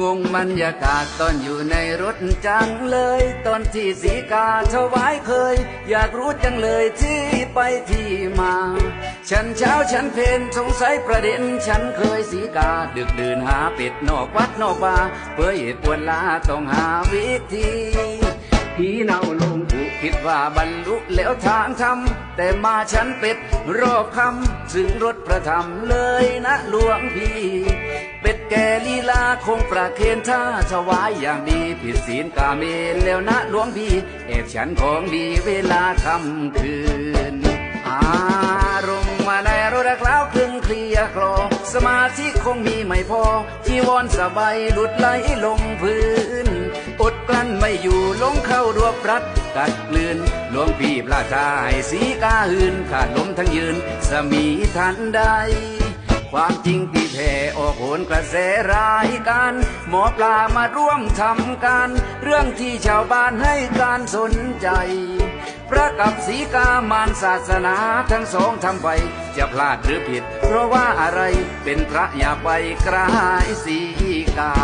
งงบรรยากาศตอนอยู่ในรถจังเลย ตอนที่สีกาถวายเคย อยากรู้จังเลยที่ไปที่มา ฉันเช้าฉันเพนสงสัยประเด็น ฉันเคยสีกาดึกดื่นหาเป็ดนอกวัดนอกบาเพื่อเหตุปวดลาต้องหาวิธี ผีเน่าลงผูคิดว่าบรรลุแล้วทางธรรมแต่มาฉันเป็ดรอบคำซึ่งรถประธรรมเลยนะหลวงพี่ เป็ดแกลีลาคงประเคนท่าถวายอย่างดีผิดศีลกาเมนแล้วนะหลวงพี่แอบฉันของดีเวลาคำคืนอารมณ์มาในรถคล้าวคลึงเคลียร์คลอสมาธิคงมีไม่พอจีวรสบายหลุดไหลลงพื้น ไม่อยู่ลงเข้ารวบรัดกัดกลืนหลวงพี่พระทายสีกาหืนขาดลมทั้งยืน สมีทันใด ความจริงที่แผ่ออกโหนกระแสรายการ หมอปลามาร่วมทำการ เรื่องที่ชาวบ้านให้การสนใจ พระกับสีกามานศาสนาทั้งสองทำไปจะพลาดหรือผิด เพราะว่าอะไรเป็นพระอย่าไปกรายสีกา